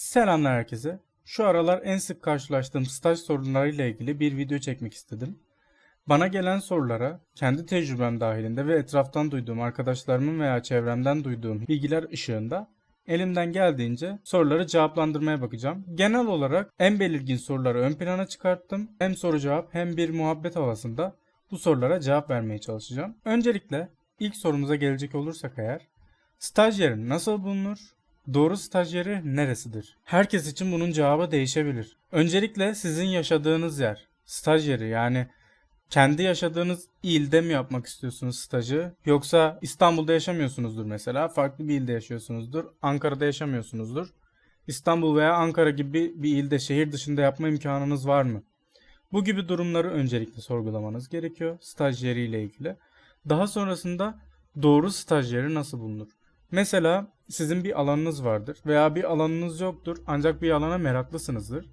Selamlar herkese. Şu aralar en sık karşılaştığım staj sorunlarıyla ilgili bir video çekmek istedim. Bana gelen sorulara kendi tecrübem dahilinde ve etraftan duyduğum arkadaşlarımın veya çevremden duyduğum bilgiler ışığında elimden geldiğince soruları cevaplandırmaya bakacağım. Genel olarak en belirgin soruları ön plana çıkarttım. Hem soru cevap hem bir muhabbet havasında bu sorulara cevap vermeye çalışacağım. Öncelikle ilk sorumuza gelecek olursak eğer staj yeri nasıl bulunur? Doğru staj yeri neresidir? Herkes için bunun cevabı değişebilir. Öncelikle sizin yaşadığınız yer, staj yeri yani kendi yaşadığınız ilde mi yapmak istiyorsunuz stajı? Yoksa İstanbul'da yaşamıyorsunuzdur mesela. Farklı bir ilde yaşıyorsunuzdur. Ankara'da yaşamıyorsunuzdur. İstanbul veya Ankara gibi bir ilde şehir dışında yapma imkanınız var mı? Bu gibi durumları öncelikle sorgulamanız gerekiyor staj yeriyle ilgili. Daha sonrasında doğru staj yeri nasıl bulunur? Mesela sizin bir alanınız vardır veya bir alanınız yoktur ancak bir alana meraklısınızdır.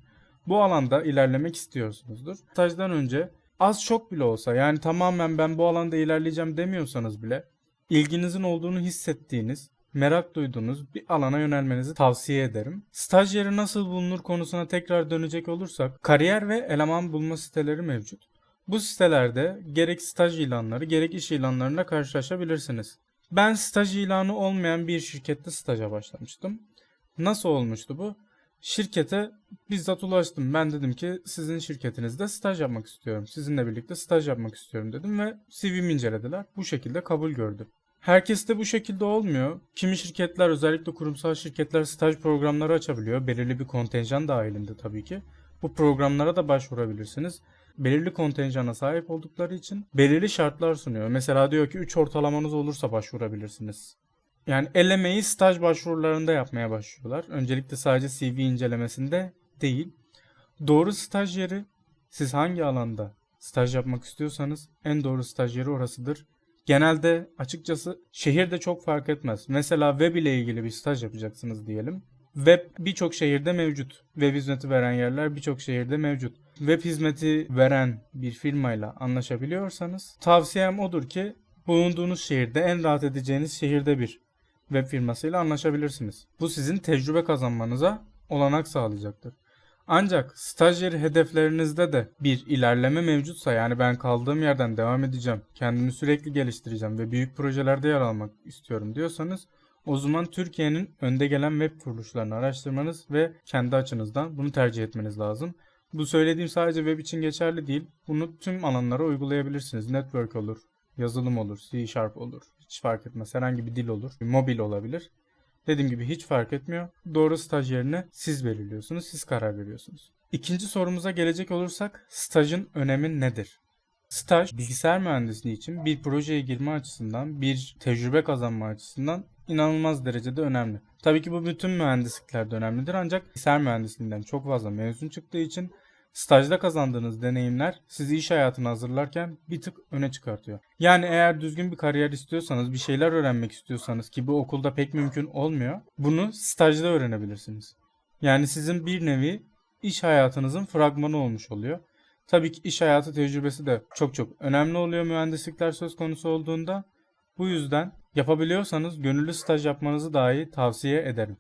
Bu alanda ilerlemek istiyorsunuzdur. Stajdan önce az çok bile olsa yani tamamen ben bu alanda ilerleyeceğim demiyorsanız bile ilginizin olduğunu hissettiğiniz, merak duyduğunuz bir alana yönelmenizi tavsiye ederim. Staj yeri nasıl bulunur konusuna tekrar dönecek olursak kariyer ve eleman bulma siteleri mevcut. Bu sitelerde gerek staj ilanları gerek iş ilanlarıyla karşılaşabilirsiniz. Ben staj ilanı olmayan bir şirkette staja başlamıştım. Nasıl olmuştu bu? Şirkete bizzat ulaştım. Ben dedim ki sizin şirketinizde staj yapmak istiyorum. Sizinle birlikte staj yapmak istiyorum dedim ve CV'mi incelediler. Bu şekilde kabul gördüm. Herkes de bu şekilde olmuyor. Kimi şirketler özellikle kurumsal şirketler staj programları açabiliyor. Belirli bir kontenjan dahilinde tabii ki. Bu programlara da başvurabilirsiniz. Belirli kontenjana sahip oldukları için belirli şartlar sunuyor. Mesela diyor ki 3 ortalamanız olursa başvurabilirsiniz. Yani elemeyi staj başvurularında yapmaya başlıyorlar. Öncelikle sadece CV incelemesinde değil. Doğru staj yeri siz hangi alanda staj yapmak istiyorsanız en doğru staj yeri orasıdır. Genelde açıkçası şehirde çok fark etmez. Mesela web ile ilgili bir staj yapacaksınız diyelim. Web birçok şehirde mevcut. Web hizmeti veren yerler birçok şehirde mevcut. Web hizmeti veren bir firmayla anlaşabiliyorsanız tavsiyem odur ki bulunduğunuz şehirde en rahat edeceğiniz şehirde bir web firmasıyla anlaşabilirsiniz. Bu sizin tecrübe kazanmanıza olanak sağlayacaktır. Ancak stajyeri hedeflerinizde de bir ilerleme mevcutsa yani ben kaldığım yerden devam edeceğim, kendimi sürekli geliştireceğim ve büyük projelerde yer almak istiyorum diyorsanız o zaman Türkiye'nin önde gelen web kuruluşlarını araştırmanız ve kendi açınızdan bunu tercih etmeniz lazım. Bu söylediğim sadece web için geçerli değil. Bunu tüm alanlara uygulayabilirsiniz. Network olur, yazılım olur, C Sharp olur. Hiç fark etmez. Herhangi bir dil olur. Mobil olabilir. Dediğim gibi hiç fark etmiyor. Doğru staj yerini siz belirliyorsunuz. Siz karar veriyorsunuz. İkinci sorumuza gelecek olursak stajın önemi nedir? Staj bilgisayar mühendisliği için bir projeye girme açısından, bir tecrübe kazanma açısından inanılmaz derecede önemli. Tabii ki bu bütün mühendisliklerde önemlidir ancak bilgisayar mühendisliğinden çok fazla mezun çıktığı için stajda kazandığınız deneyimler sizi iş hayatına hazırlarken bir tık öne çıkartıyor. Yani eğer düzgün bir kariyer istiyorsanız, bir şeyler öğrenmek istiyorsanız ki bu okulda pek mümkün olmuyor, bunu stajda öğrenebilirsiniz. Yani sizin bir nevi iş hayatınızın fragmanı olmuş oluyor. Tabii ki iş hayatı tecrübesi de çok çok önemli oluyor mühendislikler söz konusu olduğunda. Bu yüzden yapabiliyorsanız gönüllü staj yapmanızı dahi tavsiye ederim.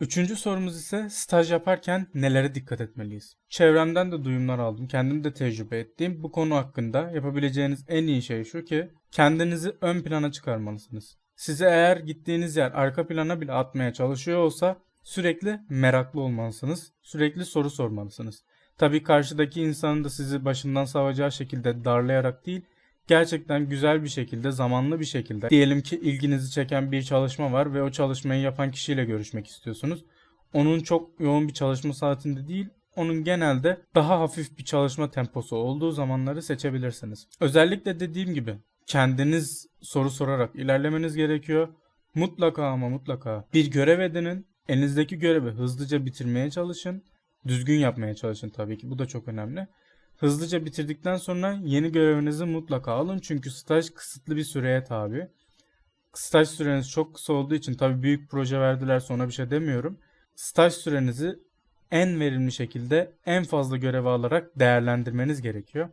Üçüncü sorumuz ise staj yaparken nelere dikkat etmeliyiz? Çevremden de duyumlar aldım, kendim de tecrübe ettiğim bu konu hakkında yapabileceğiniz en iyi şey şu ki kendinizi ön plana çıkarmalısınız. Size eğer gittiğiniz yer arka plana bile atmaya çalışıyor olsa sürekli meraklı olmalısınız, sürekli soru sormalısınız. Tabii karşıdaki insanın da sizi başından savacağı şekilde darlayarak değil, gerçekten güzel bir şekilde, zamanlı bir şekilde diyelim ki ilginizi çeken bir çalışma var ve o çalışmayı yapan kişiyle görüşmek istiyorsunuz. Onun çok yoğun bir çalışma saatinde değil, onun genelde daha hafif bir çalışma temposu olduğu zamanları seçebilirsiniz. Özellikle dediğim gibi kendiniz soru sorarak ilerlemeniz gerekiyor. Mutlaka ama mutlaka bir görev edinin. Elinizdeki görevi hızlıca bitirmeye çalışın. Düzgün yapmaya çalışın tabii ki. Bu da çok önemli. Hızlıca bitirdikten sonra yeni görevinizi mutlaka alın. Çünkü staj kısıtlı bir süreye tabi. Staj süreniz çok kısa olduğu için tabi büyük proje verdiler sonra bir şey demiyorum. Staj sürenizi en verimli şekilde en fazla görev alarak değerlendirmeniz gerekiyor.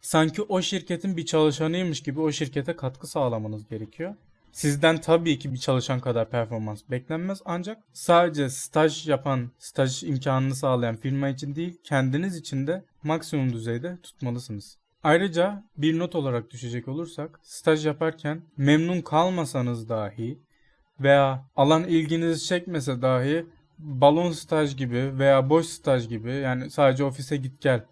Sanki o şirketin bir çalışanıymış gibi o şirkete katkı sağlamanız gerekiyor. Sizden tabii ki bir çalışan kadar performans beklenmez ancak sadece staj yapan, staj imkanını sağlayan firma için değil, kendiniz için de maksimum düzeyde tutmalısınız. Ayrıca bir not olarak düşecek olursak, staj yaparken memnun kalmasanız dahi veya alan ilginizi çekmese dahi balon staj gibi veya boş staj gibi yani sadece ofise git gel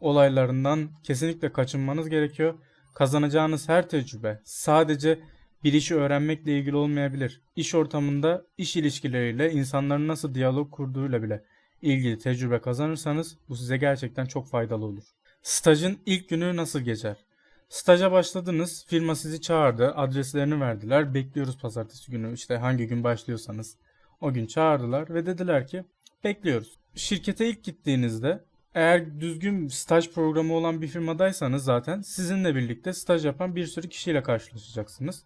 olaylarından kesinlikle kaçınmanız gerekiyor. Kazanacağınız her tecrübe sadece bir işi öğrenmekle ilgili olmayabilir. İş ortamında iş ilişkileriyle insanların nasıl diyalog kurduğuyla bile ilgili tecrübe kazanırsanız bu size gerçekten çok faydalı olur. Stajın ilk günü nasıl geçer? Staja başladınız, firma sizi çağırdı, adreslerini verdiler. Bekliyoruz pazartesi günü işte hangi gün başlıyorsanız. O gün çağırdılar ve dediler ki bekliyoruz. Şirkete ilk gittiğinizde eğer düzgün staj programı olan bir firmadaysanız zaten sizinle birlikte staj yapan bir sürü kişiyle karşılaşacaksınız.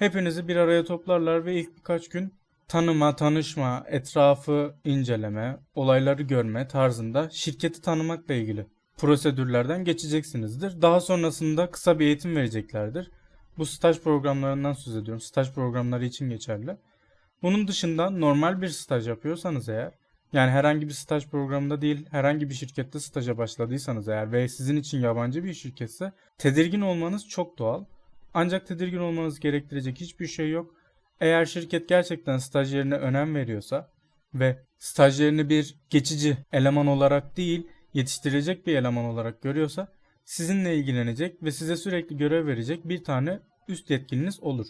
Hepinizi bir araya toplarlar ve ilk birkaç gün tanıma, tanışma, etrafı inceleme, olayları görme tarzında şirketi tanımakla ilgili prosedürlerden geçeceksinizdir. Daha sonrasında kısa bir eğitim vereceklerdir. Bu staj programlarından söz ediyorum. Staj programları için geçerli. Bunun dışında normal bir staj yapıyorsanız eğer, yani herhangi bir staj programında değil, herhangi bir şirkette staja başladıysanız eğer ve sizin için yabancı bir şirketse tedirgin olmanız çok doğal. Ancak tedirgin olmanız gerektirecek hiçbir şey yok. Eğer şirket gerçekten stajyerine önem veriyorsa ve stajyerini bir geçici eleman olarak değil, yetiştirecek bir eleman olarak görüyorsa sizinle ilgilenecek ve size sürekli görev verecek bir tane üst yetkiliniz olur.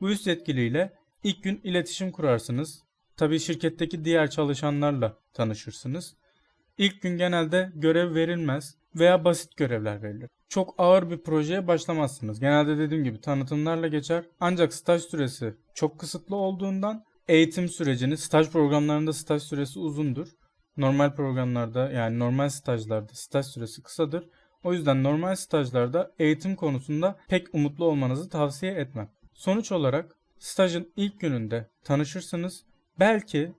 Bu üst yetkiliyle ilk gün iletişim kurarsınız. Tabii şirketteki diğer çalışanlarla tanışırsınız. İlk gün genelde görev verilmez veya basit görevler verilir. Çok ağır bir projeye başlamazsınız. Genelde dediğim gibi tanıtımlarla geçer. Ancak staj süresi çok kısıtlı olduğundan eğitim sürecini, staj programlarında staj süresi uzundur. Normal programlarda yani normal stajlarda staj süresi kısadır. O yüzden normal stajlarda eğitim konusunda pek umutlu olmanızı tavsiye etmem. Sonuç olarak stajın ilk gününde tanışırsınız. Belki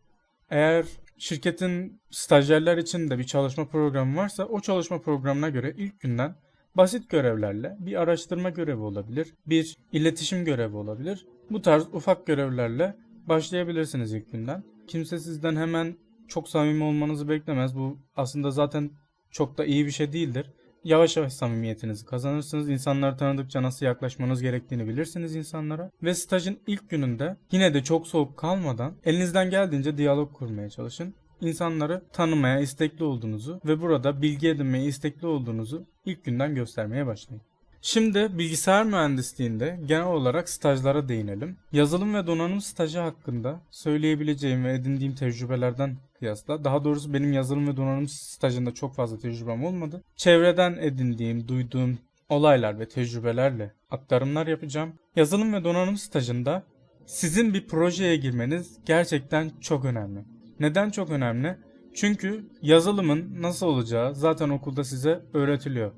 eğer şirketin stajyerler için de bir çalışma programı varsa o çalışma programına göre ilk günden basit görevlerle bir araştırma görevi olabilir, bir iletişim görevi olabilir. Bu tarz ufak görevlerle başlayabilirsiniz ilk günden. Kimse sizden hemen çok samimi olmanızı beklemez. Bu aslında zaten çok da iyi bir şey değildir. Yavaş yavaş samimiyetinizi kazanırsınız. İnsanları tanıdıkça nasıl yaklaşmanız gerektiğini bilirsiniz insanlara. Ve stajın ilk gününde yine de çok soğuk kalmadan elinizden geldiğince diyalog kurmaya çalışın. İnsanları tanımaya istekli olduğunuzu ve burada bilgi edinmeye istekli olduğunuzu ilk günden göstermeye başlayın. Şimdi bilgisayar mühendisliğinde genel olarak stajlara değinelim. Yazılım ve donanım stajı hakkında söyleyebileceğim ve edindiğim tecrübelerden kıyasla, daha doğrusu benim yazılım ve donanım stajında çok fazla tecrübem olmadı. Çevreden edindiğim, duyduğum olaylar ve tecrübelerle aktarımlar yapacağım. Yazılım ve donanım stajında sizin bir projeye girmeniz gerçekten çok önemli. Neden çok önemli? Çünkü yazılımın nasıl olacağı zaten okulda size öğretiliyor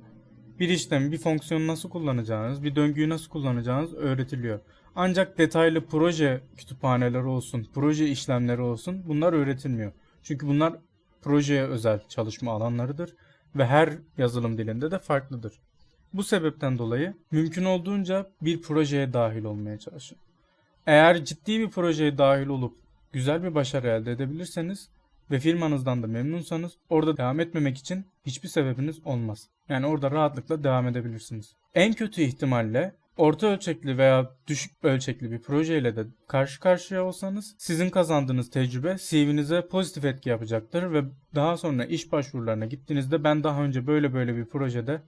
bir işlemi, bir fonksiyonu nasıl kullanacağınız, bir döngüyü nasıl kullanacağınız öğretiliyor. Ancak detaylı proje kütüphaneleri olsun, proje işlemleri olsun bunlar öğretilmiyor. Çünkü bunlar projeye özel çalışma alanlarıdır ve her yazılım dilinde de farklıdır. Bu sebepten dolayı mümkün olduğunca bir projeye dahil olmaya çalışın. Eğer ciddi bir projeye dahil olup güzel bir başarı elde edebilirseniz ve firmanızdan da memnunsanız orada devam etmemek için hiçbir sebebiniz olmaz. Yani orada rahatlıkla devam edebilirsiniz. En kötü ihtimalle orta ölçekli veya düşük ölçekli bir projeyle de karşı karşıya olsanız sizin kazandığınız tecrübe CV'nize pozitif etki yapacaktır ve daha sonra iş başvurularına gittiğinizde ben daha önce böyle böyle bir projede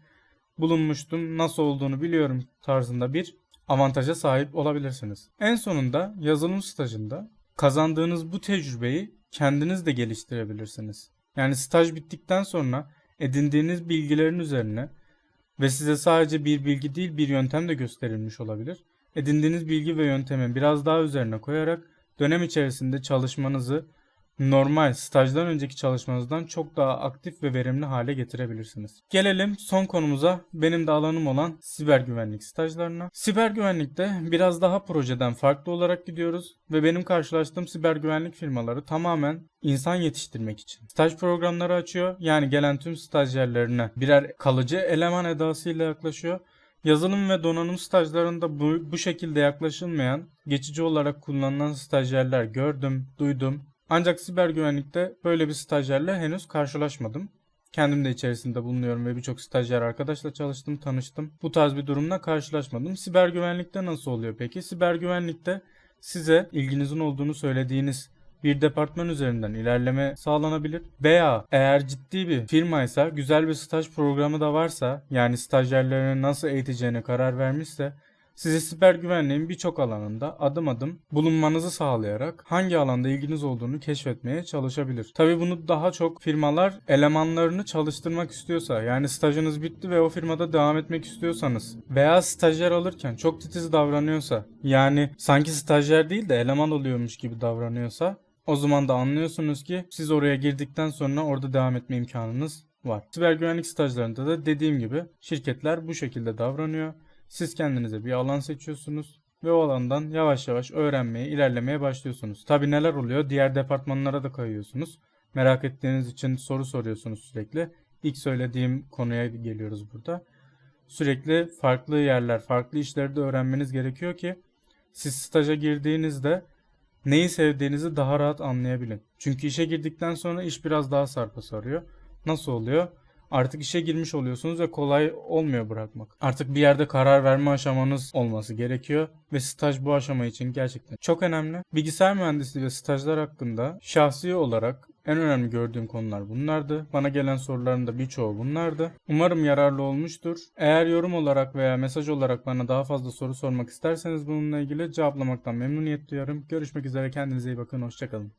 bulunmuştum, nasıl olduğunu biliyorum tarzında bir avantaja sahip olabilirsiniz. En sonunda yazılım stajında kazandığınız bu tecrübeyi kendiniz de geliştirebilirsiniz. Yani staj bittikten sonra edindiğiniz bilgilerin üzerine ve size sadece bir bilgi değil bir yöntem de gösterilmiş olabilir. Edindiğiniz bilgi ve yöntemin biraz daha üzerine koyarak dönem içerisinde çalışmanızı normal stajdan önceki çalışmanızdan çok daha aktif ve verimli hale getirebilirsiniz. Gelelim son konumuza benim de alanım olan siber güvenlik stajlarına. Siber güvenlikte biraz daha projeden farklı olarak gidiyoruz ve benim karşılaştığım siber güvenlik firmaları tamamen insan yetiştirmek için staj programları açıyor. Yani gelen tüm stajyerlerine birer kalıcı eleman edasıyla yaklaşıyor Yazılım ve donanım stajlarında bu, bu şekilde yaklaşılmayan, geçici olarak kullanılan stajyerler gördüm, duydum. Ancak siber güvenlikte böyle bir stajyerle henüz karşılaşmadım. Kendim de içerisinde bulunuyorum ve birçok stajyer arkadaşla çalıştım, tanıştım. Bu tarz bir durumla karşılaşmadım. Siber güvenlikte nasıl oluyor peki? Siber güvenlikte size ilginizin olduğunu söylediğiniz bir departman üzerinden ilerleme sağlanabilir. Veya eğer ciddi bir firmaysa, güzel bir staj programı da varsa, yani stajyerlerini nasıl eğiteceğine karar vermişse, size siber güvenliğin birçok alanında adım adım bulunmanızı sağlayarak hangi alanda ilginiz olduğunu keşfetmeye çalışabilir. Tabi bunu daha çok firmalar elemanlarını çalıştırmak istiyorsa yani stajınız bitti ve o firmada devam etmek istiyorsanız veya stajyer alırken çok titiz davranıyorsa yani sanki stajyer değil de eleman oluyormuş gibi davranıyorsa o zaman da anlıyorsunuz ki siz oraya girdikten sonra orada devam etme imkanınız var. Siber güvenlik stajlarında da dediğim gibi şirketler bu şekilde davranıyor. Siz kendinize bir alan seçiyorsunuz ve o alandan yavaş yavaş öğrenmeye, ilerlemeye başlıyorsunuz. Tabi neler oluyor? Diğer departmanlara da kayıyorsunuz. Merak ettiğiniz için soru soruyorsunuz sürekli. İlk söylediğim konuya geliyoruz burada. Sürekli farklı yerler, farklı işleri de öğrenmeniz gerekiyor ki siz staja girdiğinizde neyi sevdiğinizi daha rahat anlayabilin. Çünkü işe girdikten sonra iş biraz daha sarpa sarıyor. Nasıl oluyor? Artık işe girmiş oluyorsunuz ve kolay olmuyor bırakmak. Artık bir yerde karar verme aşamanız olması gerekiyor ve staj bu aşama için gerçekten çok önemli. Bilgisayar mühendisliği ve stajlar hakkında şahsi olarak en önemli gördüğüm konular bunlardı. Bana gelen soruların da birçoğu bunlardı. Umarım yararlı olmuştur. Eğer yorum olarak veya mesaj olarak bana daha fazla soru sormak isterseniz bununla ilgili cevaplamaktan memnuniyet duyarım. Görüşmek üzere kendinize iyi bakın. Hoşçakalın.